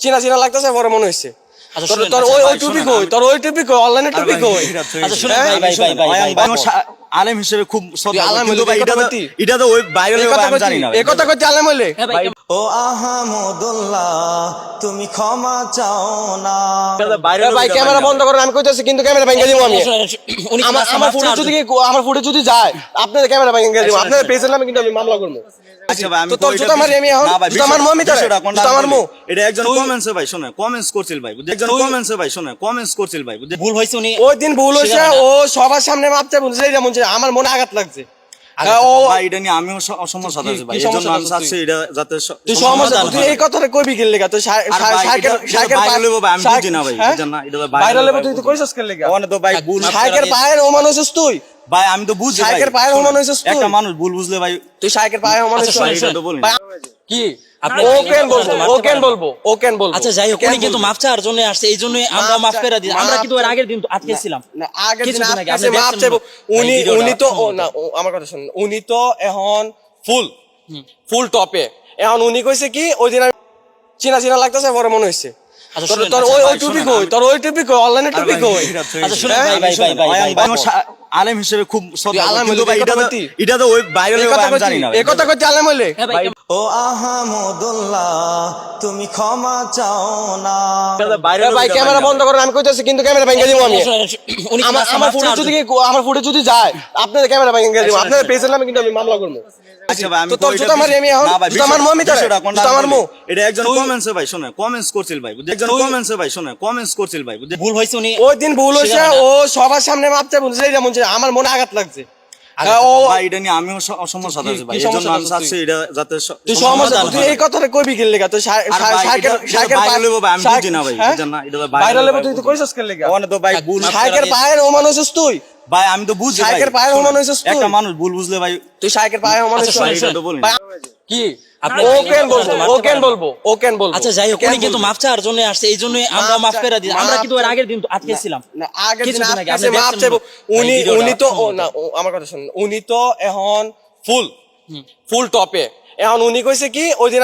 চিনা চিনা লাগতেছে পরে মনে হয়েছে আচ্ছা, তোর শুনেন, তোর আচ্ছা, ওই টুপি কই? তোর ওই টুপি কই? অনলাইনে টুপি কই? আচ্ছা শুনেন? ভাই ভাই ভাই আলেম হিসেবে খুব এটা তো ওই জানি না এই কথা কইতে আলেম হইলে। হ্যাঁ ভাই। ও আহমদুল্লাহ তুমি ক্ষমা চাও না। ভাই ক্যামেরা বন্ধ করেন আমি কইতেছি কিন্তু ক্যামেরা ভেঙে দিব আমি। আমার ফুটে যদি আমার ফুটে যদি যায় আপনাদের ক্যামেরা ভেঙে দিব। আপনাদের পেজের নামে কিন্তু আমি মামলা করব। আচ্ছা ভাই আমি তো তোর জুতা মারি আমি এখন জুতা মারবো আমি তোরে জুতা আমি মারবো এটা একজন কমেন্টসে ভাই শুনে কমেন্টস করছিল ভাই একজন কমেন্টসে ভাই শুনে কমেন্টস করছিল ভাই ভুল হয়েছে উনি ওই দিন ভুল হয়েছে স্বীকার ও সবার সামনে মাপতে বলছে আমার মনে আঘাত লাগছে। আমিও সমস্যা আছে ভাই। চাচ্ছি এটা যাতে তুই সমস্যা তুই এই কথাটা কইবি কি লেগা? তুই ভাই, আমি বুঝি না ভাই, হ্যাঁ? না, এটা তুই তো কইছস কি লেগা? তো ভাই ভুল শাকের পায়ের তুই? ভাই আমি তো বুঝি পায়ের একটা মানুষ ভুল বুঝলে ভাই তুই পায়ের আচ্ছা। ভাই, কি? আপনি ও বলব। বলব ও বলব আচ্ছা যাই হোক উনি কিন্তু বলব? চাওয়ার জন্য আসছে এই জন্য আমরা মাপ মাফ করে দিই আমরা কিন্তু এর আগের দিন না আগের দিন চাইব উনি উনি তো না আমার কথা শুনুন উনি তো এখন ফুল ফুল টপে এখন উনি কইছে কি ওই দিন চিনা চিনা লাগতেছে পরে মনে হয়েছে আচ্ছা, তোর আচ্ছা, ওই ওই ভাই, কই তোর ওই টুপি কই অনলাইনে আর টুপি ভাই, কই আচ্ছা, শুনেন, হ্যাঁ? ভাই, আলেম হিসেবে খুব এটা তো ওই জানি না এই কথা কইতে আলেম হইলে। হ্যাঁ ও আহমদুল্লাহ তুমি ক্ষমা চাও না। ভাই ক্যামেরা বন্ধ করেন আমি কইতেছি কিন্তু ক্যামেরা ভেঙে দিব আমি। আমার ফুটে যদি আমার ফুটে যদি যায় আপনাদের ক্যামেরা ভেঙে দিব। আপনাদের পেজের নামে কিন্তু আমি মামলা করব। আচ্ছা ভাই আমি তো তোর কই, এটা জুতা মারি আমি এখন? জুতা মারবো আমি তোরে জুতা আমি মারবো? এটা একজন কমেন্টসে ভাই শুনে কমেন্টস করছিল ভাই একজন কমেন্টসে ভাই শুনে কমেন্টস করছিল ভাই ভুল হয়েছে উনি। ওই দিন ভুল হয়েছে ও সবার সামনে মাপতে বলছে যেমন যে আমার মনে আঘাত লাগছে। ভাই আমিও সমস্যা আছে ভাই আমি চাচ্ছি এটা যাতে তুই সমস্যা তুই এই কথাটা কইবি কি লেগা? ভাই, পায়ে- ভাই, আমি বুঝি না ভাই, হ্যাঁ? এটা ভাই, তো কইছস কি লেগা? তো ভাই তুই। ভাই আমি তো বুঝি ভাই। শাকের পায়ের শুনেন, সমান হইছিস তুই? একটা মানুষ ভুল বুঝলে ভাই। তুই শাকের পায়ের ওমান আচ্ছা, হইছস এটা তো বলিনি। কি? বলব। বলব বলব? আচ্ছা যাই হোক উনি কিন্তু চাওয়ার জন্য আসছে এই জন্য আমরা মাপ মাফ করে দিই আমরা কিন্তু এর আগের দিন তো আটকেছিলাম না আগের দিন চাইব। উনি উনি তো না আমার কথা শুনুন। উনি তো এখন ফুল ফুল টপে এখন উনি কইছে কি ওই দিন আমি